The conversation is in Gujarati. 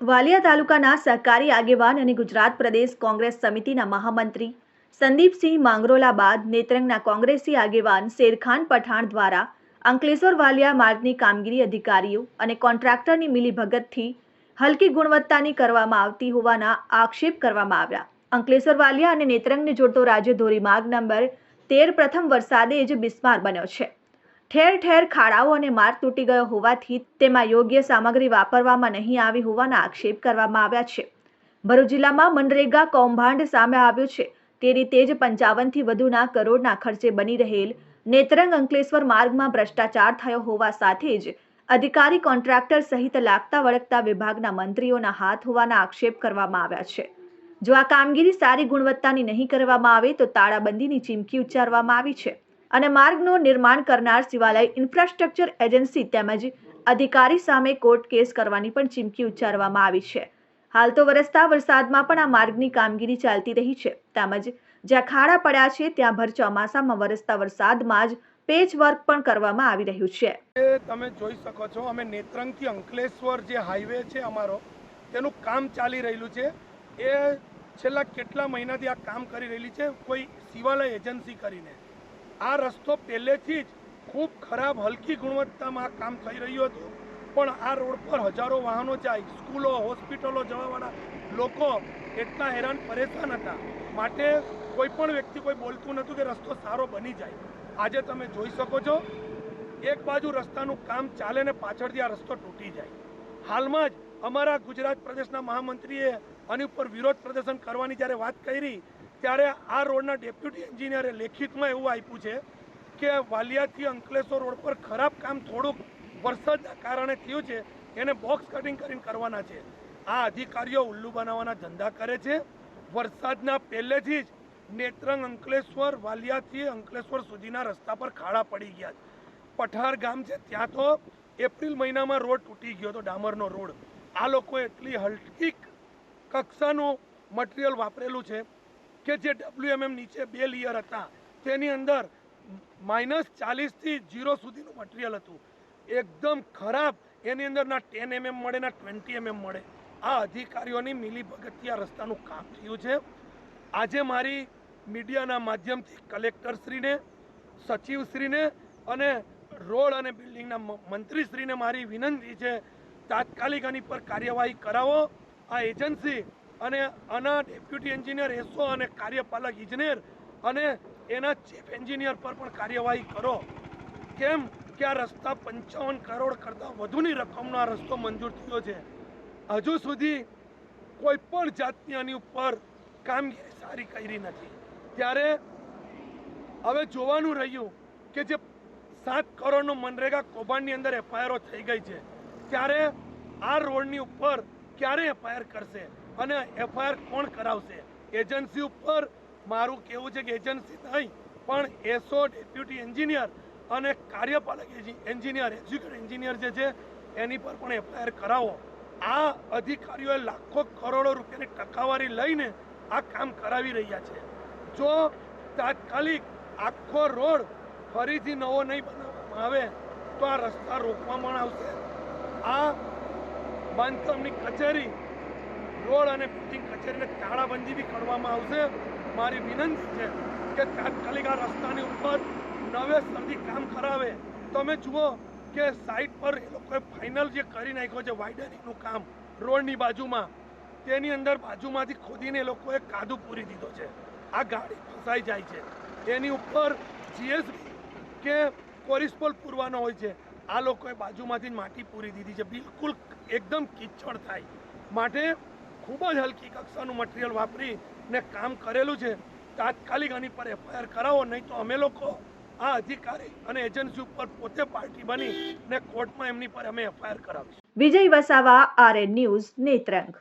વાલિયા તાલુકાના સહકારી આગેવાન અને ગુજરાત પ્રદેશ કોંગ્રેસ સમિતિના મહામંત્રી સંદીપસિંહ માંગરોલા બાદ નેત્રંગના કોંગ્રેસી આગેવાન શેરખાન પઠાણ દ્વારા અંકલેશ્વર વાલિયા માર્ગની કામગીરી અધિકારીઓ અને કોન્ટ્રાક્ટરની મિલીભગતથી હલકી ગુણવત્તાની કરવામાં આવતી હોવાના આક્ષેપ કરવામાં આવ્યા. અંકલેશ્વર વાલિયા અને નેત્રંગને જોડતો રાજ્ય ધોરીમાર્ગ નંબર તેર પ્રથમ વરસાદે જ બિસ્માર બન્યો છે. ઠેર ઠેર ખાડાઓ અને માર્ગ તૂટી ગયો હોવાથી તેમાં યોગ્ય સામગ્રી વાપરવામાં નહીં આવી હોવાના આક્ષેપ કરવામાં આવ્યા છે. ભરૂચ જિલ્લામાં મનરેગા કૌભાંડ સામે આવ્યું છે. તે રીતે જ પંચાવનથી વધુના કરોડના ખર્ચે બની રહેલ નેત્રંગ અંકલેશ્વર માર્ગમાં ભ્રષ્ટાચાર થયો હોવા સાથે જ અધિકારી કોન્ટ્રાક્ટર સહિત લાગતા વળગતા વિભાગના મંત્રીઓના હાથ હોવાના આક્ષેપ કરવામાં આવ્યા છે. જો આ કામગીરી સારી ગુણવત્તાની નહીં કરવામાં આવે તો તાળાબંધીની ચીમકી ઉચ્ચારવામાં આવી છે. અને માર્ગનું નિર્માણ કરનાર શિવાલય ઇન્ફ્રાસ્ટ્રક્ચર એજન્સી તેમજ અધિકારી સામે કોર્ટ કેસ કરવાની પણ ચીમકી ઉચ્ચારવામાં આવી છે. હાલ તો વરસતા વરસાદમાં પણ આ માર્ગની કામગીરી ચાલતી રહી છે. તેમજ જ્યાં ખાડા પડ્યા છે, ત્યાં ભર ચોમાસામાં વરસતા વરસાદમાં જ પેચ વર્ક પણ કરવામાં આવી રહ્યું છે. તમે જોઈ શકો છો, અમે નેત્રંગથી અંકલેશ્વર જે હાઈવે છે અમારો, તેનું કામ ચાલી રહેલું છે. એ છેલ્લા કેટલા મહિનાથી આ કામ કરી રહેલી છે, કોઈ શિવાલય એજન્સી કરીને. આ રસ્તો પહેલેથી જ ખૂબ ખરાબ, હલકી ગુણવત્તામાં કામ થઈ રહ્યું હતું. પણ આ રોડ પર હજારો વાહનો જાય, સ્કૂલો, હોસ્પિટલો જવાવાળા લોકો એટલા હેરાન, પરેશાન હતા. માટે કોઈ પણ વ્યક્તિ કોઈ બોલતું નહોતું કે રસ્તો સારો બની જાય. આજે તમે જોઈ શકો છો, એક બાજુ રસ્તાનું કામ ચાલે ને પાછળથી આ રસ્તો તૂટી જાય. હાલમાં જ અમારા ગુજરાત પ્રદેશના મહામંત્રીએ આની ઉપર વિરોધ પ્રદર્શન કરવાની જ્યારે વાત કરી ત્યારે આ રોડના ડેપ્યુટી એન્જિનિયરે લેખિતમાં એવું આપ્યું છે કે વાલિયાથી અંકલેશ્વર રોડ પર ખરાબ કામ થોડુંક વરસાદના કારણે થયું છે, એને બોક્સ કટિંગ કરીને કરવાના છે. આ અધિકારીઓ ઉલ્લુ બનાવવાના ધંધા કરે છે. વરસાદના પહેલેથી જ નેત્રંગ અંકલેશ્વર, વાલિયાથી અંકલેશ્વર સુધીના રસ્તા પર ખાડા પડી ગયા છે. પઠાર ગામ છે, ત્યાં તો એપ્રિલ મહિનામાં રોડ તૂટી ગયો હતો, ડામરનો રોડ. આ લોકોએ એટલી હલકી કક્ષાનું મટીરિયલ વાપરેલું છે કે જે ડબ્લ્યુએમએમ નીચે બે લેયર હતા, તેની અંદર માઇનસ ચાલીસથી જીરો સુધીનું મટીરિયલ હતું. એકદમ ખરાબ, એની અંદર ના ટેન એમએમ મળે ના ટ્વેન્ટી એમએમ મળે. આ અધિકારીઓની મિલીભગતિયા રસ્તાનું કામ થયું છે. આજે મારી મીડિયાના માધ્યમથી કલેક્ટરશ્રીને, સચિવશ્રીને અને રોડ અને બિલ્ડિંગના મંત્રીશ્રીને મારી વિનંતી છે, તાત્કાલિક આની પર કાર્યવાહી કરાવો. આ એજન્સી અને આના ડેપ્યુટી એન્જિનિયર એસો અને કાર્યપાલક ઇજનેર અને એના ચીફ એન્જિનિયર પર પણ કાર્યવાહી કરો. કેમ કે આ રસ્તા પંચાવન કરોડ કરતાં વધુની રકમનો આ રસ્તો મંજૂર થયો છે. હજુ સુધી કોઈ પણ જાતની આની ઉપર કામગીરી સારી કરી નથી. ત્યારે હવે જોવાનું રહ્યું કે જે સાત કરોડનું મનરેગા કૌભાંડની અંદર એફઆઈઆરો થઈ ગઈ છે, ત્યારે આ રોડની ઉપર ક્યારે એફઆઈઆર કરશે? અને એફઆઈઆર કોણ કરાવશે? એજન્સી ઉપર મારું કહેવું છે કે એજન્સી નહીં, પણ એસો ડેપ્યુટી એન્જિનિયર અને કાર્યપાલક એન્જિનિયર એક્ઝિક્યુટિવ એન્જિનિયર જે છે, એની પર પણ એફઆઈઆર કરાવો. આ અધિકારીઓએ લાખો કરોડો રૂપિયાની ટકાવારી લઈને આ કામ કરાવી રહ્યા છે. જો તાત્કાલિક આખો રોડ ફરીથી નવો નહીં બનાવવામાં આવે, તો આ રસ્તા રોકવામાં આવશે. આ બાંધકામની કચેરી રોડ અને બિલ્ડિંગ કચેરીને તાળાબંધી બી કરવામાં આવશે. મારી વિનંતી છે કે તાત્કાલિક આ રસ્તાની ઉપર નવેસરથી કામ કરાવે. તમે જુઓ કે સાઈડ પર એ લોકોએ ફાઇનલ જે કરી નાખ્યો છે વાઇડનિંગનું કામ રોડની બાજુમાં, તેની અંદર બાજુમાંથી ખોદીને એ લોકોએ કાદુ પૂરી દીધો છે. આ ગાડી ફસાઈ જાય છે. એની ઉપર જીએસબી કે કોરિસ્પોલ પૂરવાનો હોય છે, આ લોકોએ બાજુમાંથી માટી પૂરી દીધી છે. બિલકુલ એકદમ કિચડ થાય. માટે ખૂબ જ હલકી કક્ષાનું મટીરિયલ વાપરી ને કામ કરેલું છે. તાત્કાલિક આની પર એફઆઈઆર કરાવો, નહીં તો અમે લોકો આ અધિકારી અને એજન્સી ઉપર પોતે પાર્ટી બની ને કોર્ટમાં એમની પર અમે FIR કરાવીશું. Vijay Vasava, RN news, Netrang.